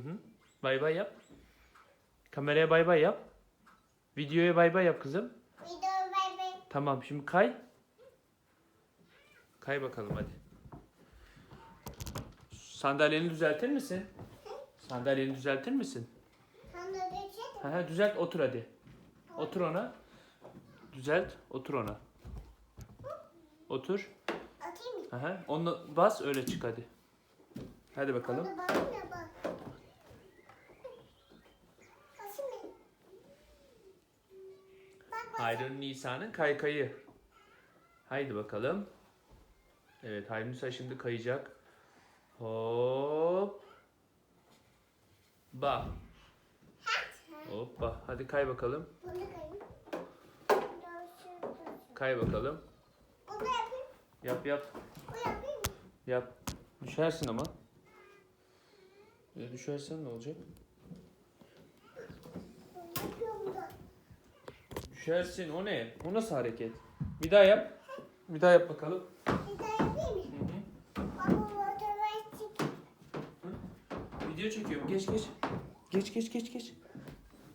hı. Bay bay yap. Kameraya bay bay yap. Videoya bay bay yap kızım. Video bay bay. Tamam şimdi kay. Kay bakalım hadi. Sandalyeni düzeltir misin? Sandalyeni düzeltir misin? Hı hı, düzelt otur hadi. Otur ona. Düzelt otur ona. Otur. Atayım mı? Onu bas öyle çık hadi. Hadi bakalım. Orada bana bak. Atayım mı? Bak bak. Hayrun Nisa'nın kaykayı. Haydi bakalım. Evet Hayrun Nisa şimdi kayacak. Hop. Ba. Hoppa. Hadi kay bakalım. Kay bakalım. Yap yap. Yap. Düşersin ama. Ya düşersen ne olacak? Bunu yapıyorum da. Düşersin o ne? O nasıl hareket? Bir daha yap. Bir daha yap bakalım. Daha. Video çekiyorum. Geç geç. Geç geç geç geç.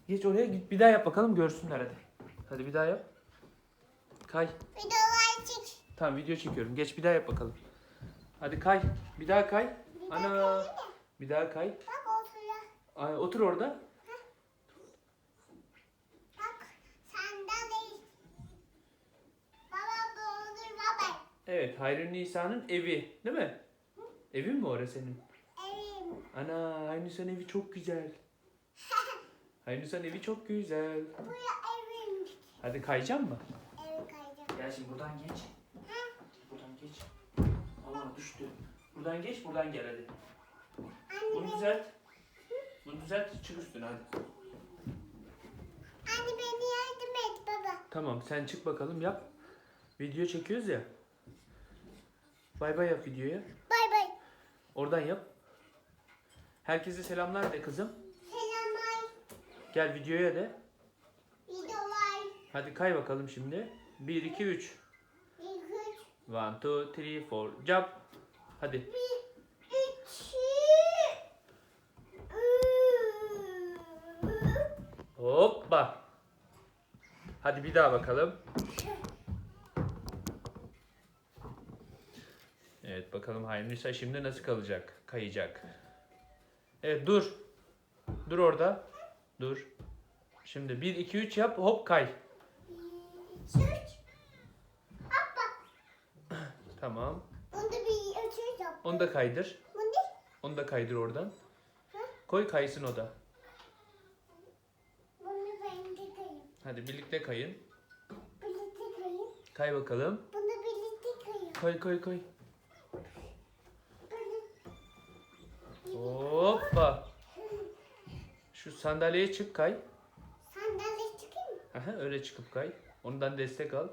Geç oraya git. Bir daha yap bakalım görsünler hadi. Hadi bir daha yap. Kay. Videolar çek. Tamam video çekiyorum. Geç bir daha yap bakalım. Hadi kay. Bir daha kay. Bir daha Ana. mı? Bir daha kay. Bak oturuyor. Ay, otur orada. Bak sandalye. Baba bu olur baba. Evet Hayrun Nisa'nın evi. Değil mi? Evin mi orası senin? Evim. Ana Hayrun Nisa'nın evi çok güzel. Hayrun Nisa'nın evi çok güzel. Bu ya evim. Hadi kayacak mı? Evi kayacağım. Gel şimdi buradan geç. Buradan geç. Allah düştü. Buradan geç buradan gel hadi. Anne, Bunu düzelt. Bunu düzelt çık üstüne hadi. anne beni yardım et baba. Tamam sen çık bakalım yap. Video çekiyoruz ya. Bay bay yap videoya. Bay bay. Oradan yap. Herkese selamlar de kızım. Selamlar. Gel videoya de. Videolar. Hadi kay bakalım şimdi. 1 2 3. Bir, üç. 1 2 3 4 jump. Hadi. Bir, iki. üç. Hoppa. Hadi bir daha bakalım. Evet bakalım Hayri Nisa şimdi nasıl kalacak? Kayacak. Evet dur. Dur orada. Dur. Şimdi 1 2 3 yap hop kay. Tamam. Onu da bir, üç yap. Onu da kaydır. Bu ne? Onu da kaydır oradan. Koy kaysın o da. Bunu ben de kayayım. Hadi birlikte kayın. Birlikte kayayım. Kay bakalım. Bunu birlikte kayayım. Koy koy koy. Birlikte. Hoppa. Şu sandalyeye çık kay. Sandalye çıkayım mı? Aha, öyle çıkıp kay. Ondan destek al.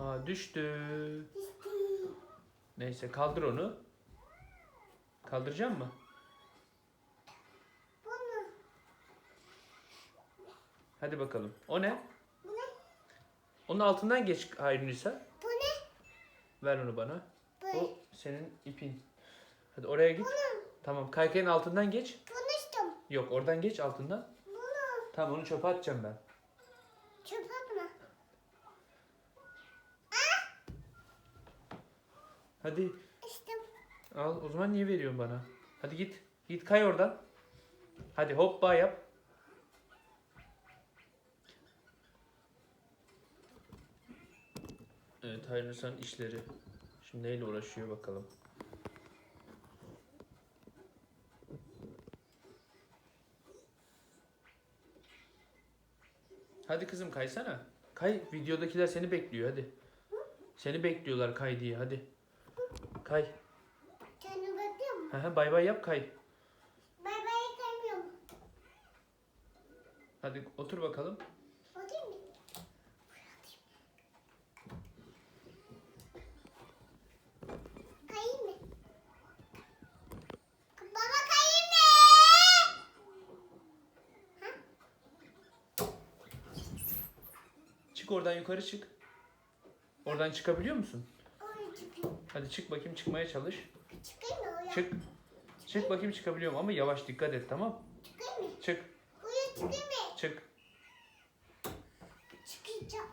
Aa düştü. İşte. Neyse kaldır onu. Kaldıracak mı? Bunu. Hadi bakalım. O ne? Bu ne? Onun altından geç Hayrun Nisa. Bu ne? Ver onu bana. Bu. O senin ipin. Hadi oraya git. Bunu. Tamam kaykayın altından geç. Bunu istiyorum. Yok oradan geç altından. Bunu. Tamam onu çöpe atacağım ben. Çöp atma. Hadi İşte. al o zaman niye veriyorsun bana? Hadi git. Git kay oradan. Hadi hoppa yap. Evet Nisa'nın işleri. Şimdi neyle uğraşıyor bakalım. Hadi kızım kaysana. Kay videodakiler seni bekliyor hadi. Seni bekliyorlar kay diye hadi. Kay. Kendi bakıyor mu? Hı hı, bay bay yap kay. Bay bay kaymıyorum. Hadi otur bakalım. O değil mi? Kayayım mı? Baba kayayım mı? Çık oradan yukarı çık. Oradan çıkabiliyor musun? Oraya çıkayım. Hadi çık bakayım çıkmaya çalış. Çıkayım mı oraya? Çık. Çık bakayım çıkabiliyorum ama yavaş dikkat et tamam. Çıkayım mı? Çık. Buraya çıkayım mı? Çık. Çıkacağım.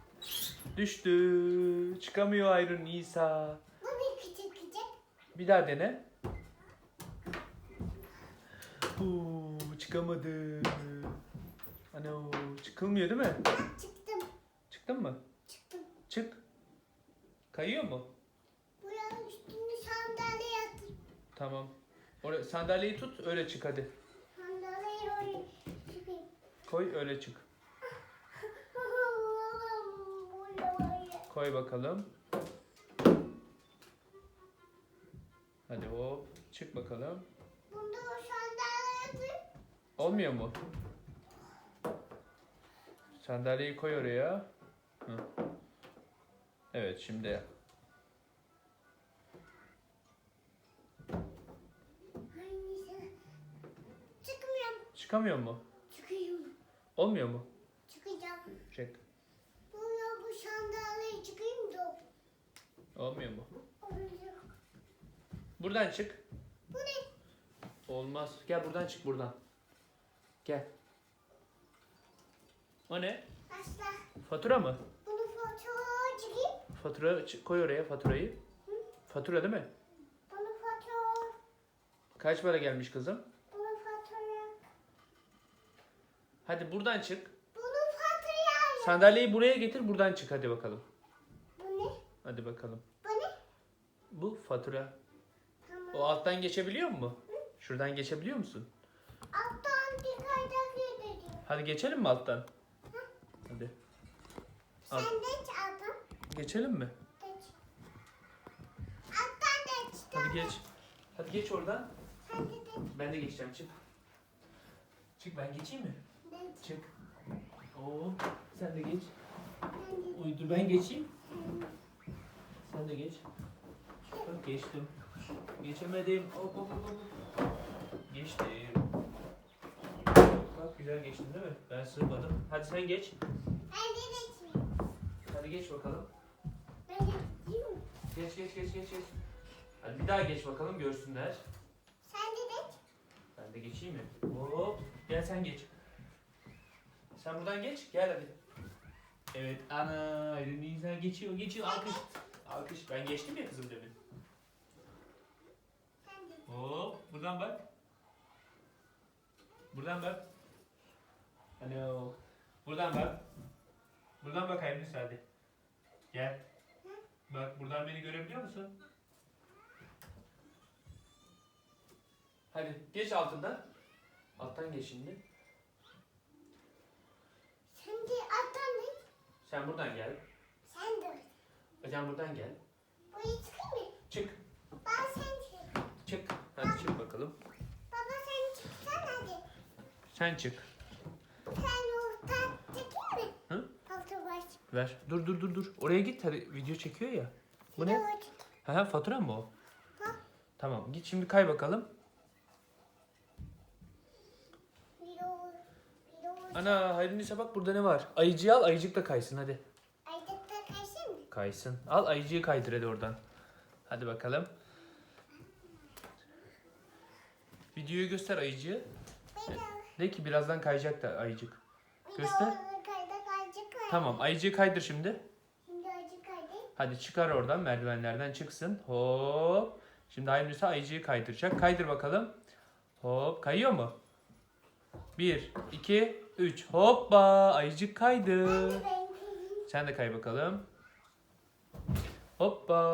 Düştü. Çıkamıyor Ayrın Nisa. Bu ne çıkacak? Bir daha dene. Huu, çıkamadı. Ano, çıkılmıyor değil mi? Çıktım. Çıktın mı? Çıktım. Çık. Kayıyor mu? Buranın üstüne sandalye yatır. Tamam. Oraya sandalyeyi tut öyle çık hadi. Sandalyeyi oraya çıkayım. Koy öyle çık. Koy bakalım. Hadi hop çık bakalım. Bunda o sandalye yatır. Olmuyor mu? Sandalyeyi koy oraya. Evet şimdi. Çıkmıyorum. çıkamıyor mu? Çıkıyorum. Olmuyor mu? Çıkacağım. Çek. Buna bu sandalyeyi çıkayım da. Olmuyor mu? Olacak. Buradan çık. Bu ne? Olmaz. Gel buradan çık buradan. Gel. O ne? Asla. Fatura mı? Fatura koy oraya faturayı. Fatura değil mi? Bunu fotoğraf. Kaç para gelmiş kızım? Bunu fotoğraf. Hadi buradan çık. Bunu fotoğraf. Sandalyeyi buraya getir buradan çık hadi bakalım. Bu ne? Hadi bakalım. Bu ne? Bu fatura. Tamam. O alttan geçebiliyor mu? Şuradan geçebiliyor musun? Alttan dikkat edin. Hadi geçelim mi alttan? Hadi. Al. Sen de hiç alttan. Geçelim mi? Geç. Hadi geç. Hadi geç oradan. Ben de geçeceğim çık. Çık ben geçeyim mi? Geç. Çık. Oo, sen de geç. Sen de Uy dur ben geçeyim. Sen de geç. Bak geçtim. Geçemedim. Hop hop hop. Geçtim. Bak güzel geçtin değil mi? Ben sığmadım. Hadi sen geç. Ben de geçeyim. Hadi geç bakalım. Ben de geçeyim mi? Geç geç geç geç geç. Hadi bir daha geç bakalım görsünler. Sen de geç. Ben de geçeyim mi? Hop. Gel sen geç. Sen buradan geç. Gel hadi. Evet ana Nisa geçiyor geçiyor alkış. Alkış. Ben geçtim ya kızım demin. Sen de. Hop buradan bak. Buradan bak. Alo. Buradan bak. Buradan bak Nisa hadi. Gel. Bak buradan beni görebiliyor musun? Hadi geç altından. Alttan geç şimdi. Sen de alttan geç. Sen buradan gel. Sen de. Hocam buradan gel. Buraya çıkayım mı? Çık. Ben sen çık. Çık. Hadi çık bakalım. Baba sen çıksan hadi. Sen çık. Sen oradan çekeyim mi? Hı? Fotoğraf. Ver. Dur dur dur dur. Oraya git hadi video çekiyor ya. Bu ne? Ha ha fatura mı o? Ha. Tamam git şimdi kay bakalım. Ana Hayri Nisa bak burada ne var? Ayıcıyı al ayıcık da kaysın hadi. Aydıkta kaysın mı? Kaysın. Al ayıcıyı kaydır hadi oradan. Hadi bakalım. Videoyu göster ayıcığı. Video. De ki birazdan kayacak da ayıcık. Göster. Video kayda kayacak var. Tamam ayıcıyı kaydır şimdi. Şimdi acı kaydı. Hadi çıkar oradan merdivenlerden çıksın. Hop. Şimdi Hayri Nisa ayıcıyı kaydıracak. Kaydır bakalım. Hop. Kayıyor mu? 1, 2, 3. Hoppa. Ayıcık kaydı. Sen de kay bakalım. Hoppa.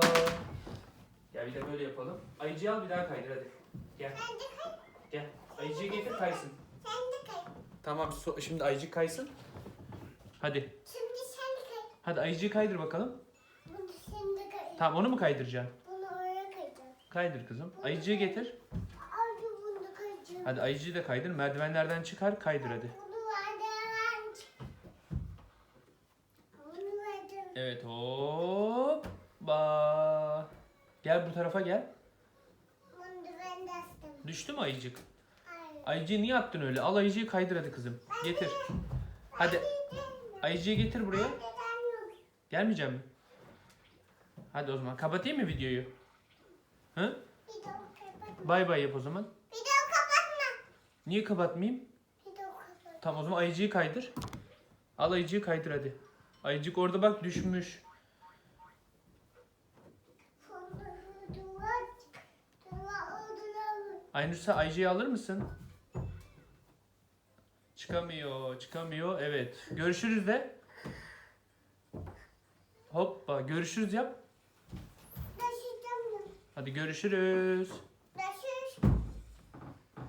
Gel bir de böyle yapalım. Ayıcıyı al bir daha kaydır hadi. Gel. Ben de kay. Gel. Ayıcıyı getir kaysın. Sen de kay. Tamam so- şimdi ayıcık kaysın. Hadi. Şimdi sen kay. Hadi ayıcıyı kaydır bakalım. Bunu de kay. Tamam onu mu kaydıracaksın? Bunu oraya kayacağım. Kaydır kızım. Ayıcıyı getir. Abi bunu kayacağım. Hadi ayıcıyı da kaydır. Merdivenlerden çıkar kaydır hadi. Bunu verdim. Bunu verdim. Evet hoppa. Gel bu tarafa gel. Bunu ben de astım. Düştü mü ayıcık? Hayır. Ayıcıyı niye attın öyle? Al ayıcıyı kaydır hadi kızım. Getir. Hadi ayıcıyı getir buraya. Gelmeyecek mi? Hadi o zaman kapatayım mı videoyu? Hı? Bay bay yap o zaman. Bir Niye kapatmayayım? De kapat. Tamam o zaman ayıcıyı kaydır. Al ayıcıyı kaydır hadi. Ayıcık orada bak düşmüş. Aynursa ayıcıyı alır mısın? Çıkamıyor, çıkamıyor. Evet. Görüşürüz de. Hoppa, görüşürüz yap. Taşıyacağım. Hadi görüşürüz.